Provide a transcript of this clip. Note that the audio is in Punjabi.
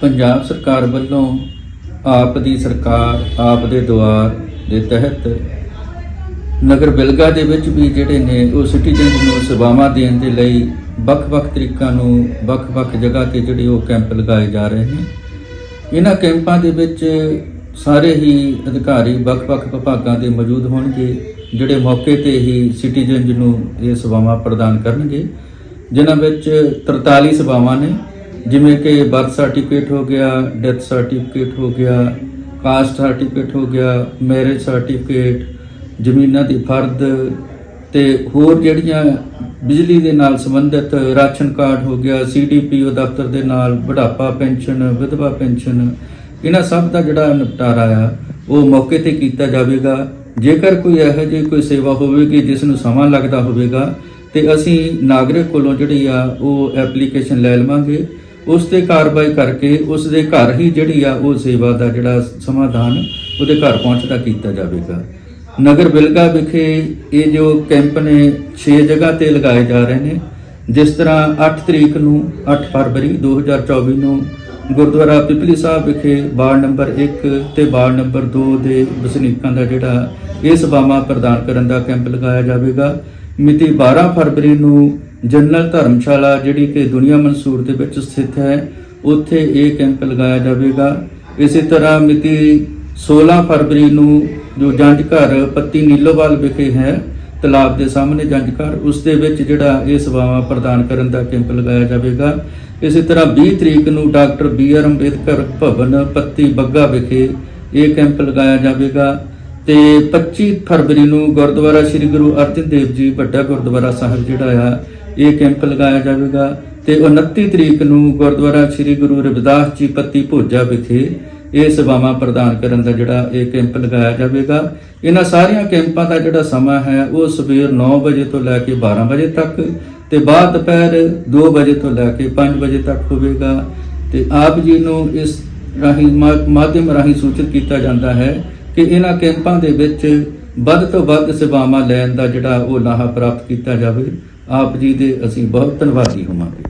ਪੰਜਾਬ ਸਰਕਾਰ ਵੱਲੋਂ ਆਪ ਦੀ ਸਰਕਾਰ, ਆਪ ਦੇ ਦੁਆਰ ਦੇ ਤਹਿਤ ਨਗਰ ਬਿਲਗਾ ਦੇ ਵਿੱਚ ਵੀ ਜਿਹੜੇ ਨੇ ਉਹ ਸਿਟੀਜ਼ਨਸ ਨੂੰ ਸੇਵਾਵਾਂ ਦੇਣ ਦੇ ਲਈ ਵੱਖ-ਵੱਖ ਤਰੀਕਾਂ ਨੂੰ ਵੱਖ-ਵੱਖ ਜਗ੍ਹਾ ਤੇ ਜਿਹੜੇ ਉਹ ਕੈਂਪ ਲਗਾਏ ਜਾ ਰਹੇ ਨੇ। ਇਹਨਾਂ ਕੈਂਪਾਂ ਦੇ ਵਿੱਚ ਸਾਰੇ ਹੀ ਅਧਿਕਾਰੀ ਵੱਖ-ਵੱਖ ਵਿਭਾਗਾਂ ਦੇ ਮੌਜੂਦ ਹੋਣਗੇ, ਜਿਹੜੇ ਮੌਕੇ ਤੇ ਹੀ ਸਿਟੀਜ਼ਨਸ ਨੂੰ ਇਹ ਸੇਵਾਵਾਂ ਪ੍ਰਦਾਨ ਕਰਨਗੇ, ਜਿਨ੍ਹਾਂ ਵਿੱਚ 43 ਸੇਵਾਵਾਂ ਨੇ। ਜਿਵੇਂ ਕਿ ਬਰਥ ਸਰਟੀਫਿਕੇਟ ਹੋ ਗਿਆ, ਡੈਥ ਸਰਟੀਫਿਕੇਟ ਹੋ ਗਿਆ, ਕਾਸਟ ਸਰਟੀਫਿਕੇਟ ਹੋ ਗਿਆ, ਮੈਰਿਜ ਸਰਟੀਫਿਕੇਟ, ਜ਼ਮੀਨਾਂ ਦੀ ਫਰਦ ਤੇ ਹੋਰ ਜਿਹੜੀਆਂ ਬਿਜਲੀ ਦੇ ਨਾਲ ਸੰਬੰਧਿਤ ਰਾਸ਼ਨ ਕਾਰਡ ਹੋ ਗਿਆ, ਸੀਡੀਪੀਓ ਦਫ਼ਤਰ ਦੇ ਨਾਲ ਬੁਢਾਪਾ ਪੈਨਸ਼ਨ, ਵਿਧਵਾ ਪੈਨਸ਼ਨ, ਇਹਨਾਂ ਸਭ ਦਾ ਜਿਹੜਾ ਨਿਪਟਾਰਾ ਆ, ਉਹ ਮੌਕੇ ਤੇ ਕੀਤਾ ਜਾਵੇਗਾ। ਜੇਕਰ ਕੋਈ ਇਹੋ ਜਿਹੀ ਕੋਈ ਸੇਵਾ ਹੋਵੇਗੀ, ਜਿਸ ਨੂੰ ਸਮਾਂ ਲੱਗਦਾ ਹੋਵੇਗਾ, ਤੇ ਅਸੀਂ ਨਾਗਰਿਕ ਕੋਲੋਂ ਜਿਹੜੀ ਆ, ਉਹ ਐਪਲੀਕੇਸ਼ਨ ਲੈ ਲਵਾਂਗੇ। ਉਸ ਤੇ ਕਾਰਵਾਈ ਕਰਕੇ ਉਸ ਦੇ ਘਰ ਹੀ ਜਿਹੜੀ ਆ ਉਹ ਸੇਵਾ ਦਾ ਜਿਹੜਾ ਸਮਾਧਾਨ ਉਹਦੇ ਘਰ ਪਹੁੰਚਦਾ ਕੀਤਾ ਜਾਵੇਗਾ। ਨਗਰ ਬਿਲਗਾ ਵਿਖੇ ਇਹ ਜੋ ਕੈਂਪ ਨੇ 6 ਜਗ੍ਹਾ ਤੇ ਲਗਾਏ ਜਾ ਰਹੇ ਨੇ, ਜਿਸ ਤਰ੍ਹਾਂ 8 ਤਰੀਕ ਨੂੰ 8 ਫਰਵਰੀ 2024 ਨੂੰ ਗੁਰਦੁਆਰਾ ਪਿਪਲੀ ਸਾਹਿਬ ਵਿਖੇ ਵਾਰਡ ਨੰਬਰ 1 ਤੇ ਵਾਰਡ ਨੰਬਰ 2 ਦੇ ਵਸਨੀਕਾਂ ਦਾ ਜਿਹੜਾ ਇਹ ਸੇਵਾਵਾਂ ਪ੍ਰਦਾਨ ਕਰਨ ਦਾ ਕੈਂਪ ਲਗਾਇਆ ਜਾਵੇਗਾ। ਮਿਤੀ 12 ਫਰਵਰੀ ਨੂੰ ਜਨਰਲ ਧਰਮਸ਼ਾਲਾ ਜਿਹੜੀ ਕਿ ਦੁਨੀਆ ਮਨਸੂਰ ਦੇ ਵਿੱਚ ਸਥਿਤ ਹੈ, ਉੱਥੇ ਇਹ ਕੈਂਪ ਲਗਾਇਆ ਜਾਵੇਗਾ। ਇਸੇ ਤਰ੍ਹਾਂ ਮਿਤੀ 16 ਫਰਵਰੀ ਨੂੰ ਜੋ ਜੰਜ ਘਰ ਪੱਤੀ ਨੀਲੋਵਾਲ ਵਿਖੇ ਹੈ, ਤਲਾਬ ਦੇ ਸਾਹਮਣੇ ਜੰਜ ਘਰ ਉਸ ਦੇ ਵਿੱਚ ਜਿਹੜਾ ਇਹ ਸੇਵਾਵਾਂ ਪ੍ਰਦਾਨ ਕਰਨ ਦਾ ਕੈਂਪ ਲਗਾਇਆ ਜਾਵੇਗਾ। ਇਸੇ ਤਰ੍ਹਾਂ 20 ਤਰੀਕ ਨੂੰ doctor B R Ambedkar Bhawan Patti Bagga ਵਿਖੇ ਇਹ ਕੈਂਪ ਲਗਾਇਆ ਜਾਵੇਗਾ। ਤੇ 25 ਫਰਵਰੀ ਨੂੰ ਗੁਰਦੁਆਰਾ ਸ੍ਰੀ ਗੁਰੂ ਅਰਜਨ ਦੇਵ ਜੀ ਵੱਡਾ ਗੁਰਦੁਆਰਾ ਸਾਹਿਬ ਜਿਹੜਾ ਆ ਇਹ ਕੈਂਪ ਲਗਾਇਆ ਜਾਵੇਗਾ ਤੇ 29 ਤਰੀਕ ਨੂੰ ਗੁਰਦੁਆਰਾ ਸ੍ਰੀ ਗੁਰੂ ਰਵਿਦਾਸ ਜੀ ਪੱਤੀ ਭੋਜਾ ਵਿਖੇ ਇਹ ਸੇਵਾਵਾਂ ਪ੍ਰਦਾਨ ਕਰਨ ਦਾ ਜਿਹੜਾ ਇਹ ਕੈਂਪ ਲਗਾਇਆ ਜਾਵੇਗਾ। ਇਹਨਾਂ ਸਾਰੀਆਂ ਕੈਂਪਾਂ ਦਾ ਜਿਹੜਾ ਸਮਾਂ ਹੈ, ਉਹ ਸਵੇਰ 9 ਵਜੇ ਤੋਂ ਲੈ ਕੇ 12 ਵਜੇ ਤੱਕ ਤੇ ਬਾਅਦ ਦੁਪਹਿਰ 2 ਵਜੇ ਤੋਂ ਲੈ ਕੇ 5 ਵਜੇ ਤੱਕ ਹੋਵੇਗਾ ਤੇ ਆਪ ਜੀ ਨੂੰ ਇਸ ਰਾਹੀਂ ਮਾ- ਮਾਧਿਅਮ ਰਾਹੀਂ ਸੂਚਿਤ ਕੀਤਾ ਜਾਂਦਾ ਹੈ ਕਿ ਇਹਨਾਂ ਕੈਂਪਾਂ ਦੇ ਵਿੱਚ ਵੱਧ ਤੋਂ ਵੱਧ ਸੇਵਾਵਾਂ ਲੈਣ ਦਾ ਜਿਹੜਾ ਉਹ ਲਾਹਾ ਪ੍ਰਾਪਤ ਕੀਤਾ ਜਾਵੇ। ਆਪ ਜੀ ਦੇ ਅਸੀਂ ਬਹੁਤ ਧੰਨਵਾਦੀ ਹੋਵਾਂਗੇ।